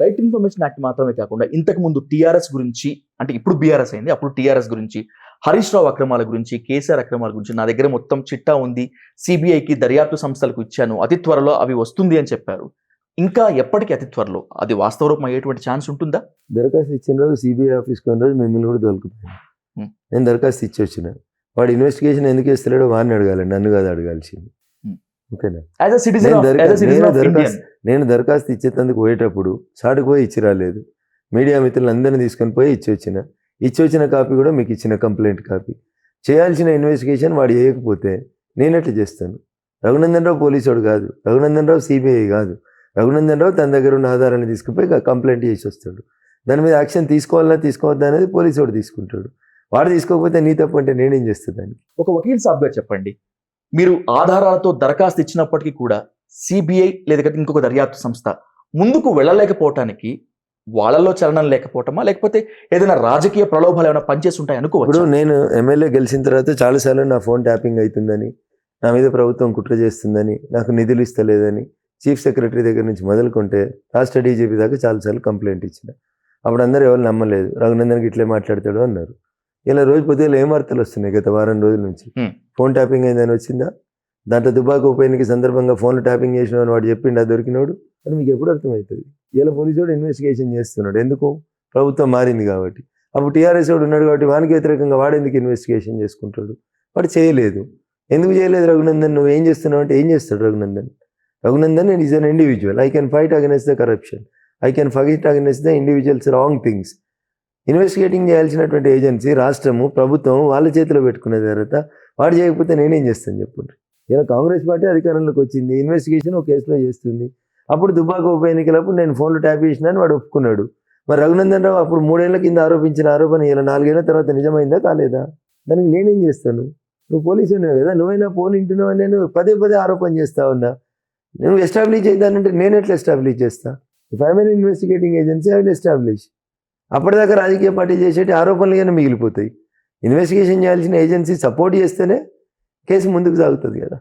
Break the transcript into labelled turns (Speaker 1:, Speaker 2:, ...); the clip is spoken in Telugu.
Speaker 1: రైట్ ఇన్ఫర్మేషన్ యాక్ట్ మాత్రమే కాకుండా ఇంతకు ముందు టీఆర్ఎస్ గురించి అంటే ఇప్పుడు బీఆర్ఎస్ అయింది అప్పుడు టీఆర్ఎస్ గురించి హరీష్ రావు అక్రమాల గురించి కేసీఆర్ అక్రమాల గురించి నా దగ్గర మొత్తం చిట్టా ఉంది. సిబిఐకి దర్యాప్తు సంస్థలకు ఇచ్చాను. అతి త్వరలో అవి వస్తుంది అని చెప్పారు. ఇంకా ఎప్పటికీ అతి త్వరలో. అది వాస్తవ రూపం అయ్యేటువంటి ఛాన్స్ ఉంటుందా?
Speaker 2: దరఖాస్తు ఇచ్చిన రోజు సిబిఐ ఆఫీస్కి పోయిన రోజు మిమ్మల్ని కూడా దొరుకుతాను. నేను దరఖాస్తు ఇచ్చి వచ్చిన. వాడు ఇన్వెస్టిగేషన్ ఎందుకు ఇస్తలేడో వాడిని అడగాలి నన్ను కాదు అడగాల్సింది. ఓకేనా?
Speaker 1: యాజ్ అ
Speaker 2: దరఖాస్తు-
Speaker 1: సిటిజన్
Speaker 2: నేను దరఖాస్తు ఇచ్చేటందుకు పోయేటప్పుడు సాటుకు పోయి ఇచ్చి రాలేదు మీడియా మిత్రులందరినీ తీసుకొని పోయి ఇచ్చి వచ్చిన. ఇచ్చి వచ్చిన కాపీ కూడా మీకు ఇచ్చిన కంప్లైంట్ కాపీ. చేయాల్సిన ఇన్వెస్టిగేషన్ వాడు చేయకపోతే నేను చేస్తాను? రఘునందన్ రావు పోలీసుడు కాదు. రఘునందన్ రావు సిబిఐ కాదు. రఘునందన్ రావు తన దగ్గర ఉన్న ఆధారాన్ని తీసుకుపోయి కంప్లైంట్ చేసి వస్తాడు. దాని మీద యాక్షన్ తీసుకోవాలా తీసుకోవద్దా అనేది పోలీసుడు తీసుకుంటాడు. వాడు తీసుకోకపోతే నీ తప్పు అంటే నేనేం చేస్తాను దానికి?
Speaker 1: ఒక వకీల్ సాబ్గా చెప్పండి. మీరు ఆధారాలతో దరఖాస్తు ఇచ్చినప్పటికీ కూడా సిబిఐ లేదా ఇంకొక దర్యాప్తు సంస్థ ముందుకు వెళ్ళలేకపోవటానికి వాళ్ళలో చలనం లేకపోవటమా? లేకపోతే ఏదైనా రాజకీయ ప్రలోభాలు ఏమైనా పనిచేసి ఉంటాయి
Speaker 2: ఇప్పుడు
Speaker 1: అనుకోవచ్చు
Speaker 2: నేను ఎమ్మెల్యే గెలిచిన తర్వాత చాలాసార్లు నా ఫోన్ ట్యాపింగ్ అవుతుందని నా మీద ప్రభుత్వం కుట్ర చేస్తుందని నాకు నిధులు ఇస్తలేదని చీఫ్ సెక్రటరీ దగ్గర నుంచి మొదలుకుంటే రాష్ట్ర డీజీపీ దాకా చాలాసార్లు కంప్లైంట్ ఇచ్చిన. అప్పుడు అందరూ ఎవరు నమ్మలేదు. రఘునందన్కి ఇట్లే మాట్లాడతాడు అన్నారు. ఇలా రోజు పొద్దున్న ఏం వార్తలు వస్తున్నాయి? గత వారం రోజుల నుంచి. ఫోన్ ట్యాపింగ్ అయిందని వచ్చిందా? దాంట్లో దుబాకు ఉప సందర్భంగా ఫోన్లు ట్యాపింగ్ చేసిన వాడు చెప్పిండు అది దొరికినోడు? అని మీకు ఎప్పుడు అర్థమవుతుంది. ఇలా పోలీసు ఇన్వెస్టిగేషన్ చేస్తున్నాడు. ఎందుకు? ప్రభుత్వం మారింది కాబట్టి. అప్పుడు టీఆర్ఎస్ వాడు ఉన్నాడు కాబట్టి వానికి వ్యతిరేకంగా వాడు ఎందుకు ఇన్వెస్టిగేషన్ చేసుకుంటాడు? వాడు చేయలేదు. ఎందుకు చేయలేదు రఘునందన్? నువ్వు ఏం చేస్తున్నావు అంటే ఏం చేస్తాడు Raghunandan? Raghunandan is an individual I can fight against the corruption I can fight against the individuals wrong things investigating చేయాల్సినటువంటి ఏజెన్సీ రాష్ట్రము ప్రభుత్వం వాళ్ళ చేతిలో పెట్టుకున్న తర్వాత వాడు చేయకపోతే నేనేం చేస్తాను చెప్పండి ఇలా కాంగ్రెస్ పార్టీ అధికారంలోకి వచ్చింది. ఇన్వెస్టిగేషన్ ఒక కేసులో చేస్తుంది. అప్పుడు దుబాక ఉప ఎన్నికలప్పుడు నేను ఫోన్లో ట్యాప్ చేసినాను వాడు ఒప్పుకున్నాడు. మరి రఘునందన్ రావు అప్పుడు మూడేళ్ళ కింద ఆరోపించిన ఆరోపణ ఇలా నాలుగేళ్ళ తర్వాత నిజమైందా కాలేదా? దానికి నేనేం చేస్తాను? నువ్వు పోలీసు ఉన్నావు కదా నువ్వైనా ఫోన్ వింటున్నావు? అని నేను పదే పదే ఆరోపణ చేస్తా ఉన్నా. నువ్వు ఎస్టాబ్లిష్ చేద్దానంటే నేను ఎట్లా ఎస్టాబ్లిష్ చేస్తా? If I'm investigating agency I will establish అప్పటిదాకా రాజకీయ పార్టీ చేసేటి ఆరోపణలుగానే మిగిలిపోతాయి. ఇన్వెస్టిగేషన్ చేయాల్సిన ఏజెన్సీ సపోర్ట్ చేస్తేనే కేసు ముందుకు సాగుతుంది కదా